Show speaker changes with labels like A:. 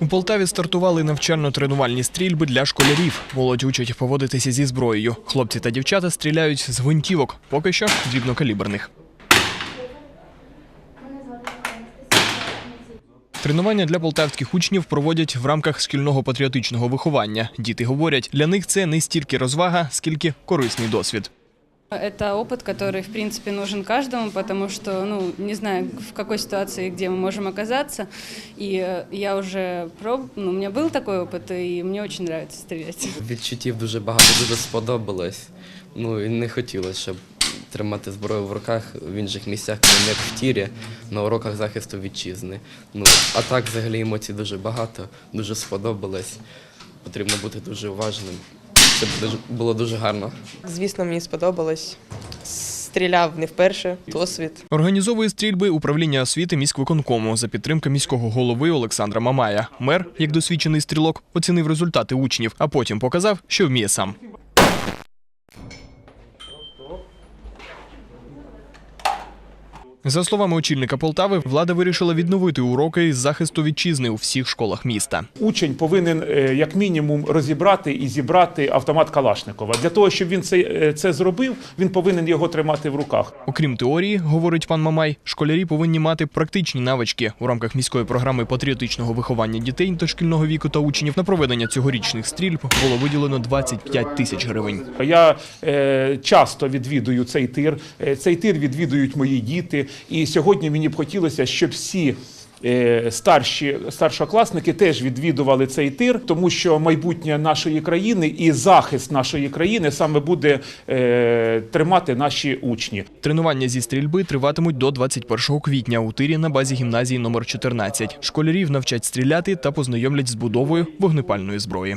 A: У Полтаві стартували навчально-тренувальні стрільби для школярів. Молодь учать поводитися зі зброєю. Хлопці та дівчата стріляють з гвинтівок, поки що дрібнокаліберних. Тренування для полтавських учнів проводять в рамках шкільного патріотичного виховання. Діти говорять, для них це не стільки розвага, скільки корисний досвід.
B: Это опыт, который, в принципе, нужен каждому, потому что, ну, не знаю, в какой ситуации, где мы можем оказаться. И э, я уже проб... ну, у меня был такой опыт, и мне очень нравится стрелять.
C: Відчуттів дуже багато, дуже сподобалось. Ну і не хотілося, щоб тримати зброю в руках в інших місцях, крім як в тірі, на уроках захисту вітчизни. Ну, а так взагалі емоцій дуже багато, дуже сподобалось. Потрібно бути дуже уважним. Це буде- було дуже гарно.
D: Звісно, мені сподобалось. Стріляв не вперше, досвід.
A: Організовує стрільби управління освіти міськвиконкому за підтримки міського голови Олександра Мамая. Мер, як досвідчений стрілок, оцінив результати учнів, а потім показав, що вміє сам. За словами очільника Полтави, влада вирішила відновити уроки із захисту вітчизни у всіх школах міста.
E: Учень повинен е, як мінімум розібрати і зібрати автомат Калашникова. Для того, щоб він це, е, це зробив, він повинен його тримати в руках.
A: Окрім теорії, говорить пан Мамай, школярі повинні мати практичні навички у рамках міської програми патріотичного виховання дітей дошкільного віку та учнів. На проведення цьогорічних стрільб було виділено 25 тисяч гривень.
E: Я е, часто відвідую цей тир. Е, Цей тир відвідують мої діти. І сьогодні мені б хотілося, щоб всі. е, Старші старшокласники теж відвідували цей тир, тому що майбутнє нашої країни і захист нашої країни саме буде е, тримати наші учні.
A: Тренування зі стрільби триватимуть до 21 квітня у тирі на базі гімназії номер 14. Школярів навчать стріляти та познайомлять з будовою вогнепальної зброї.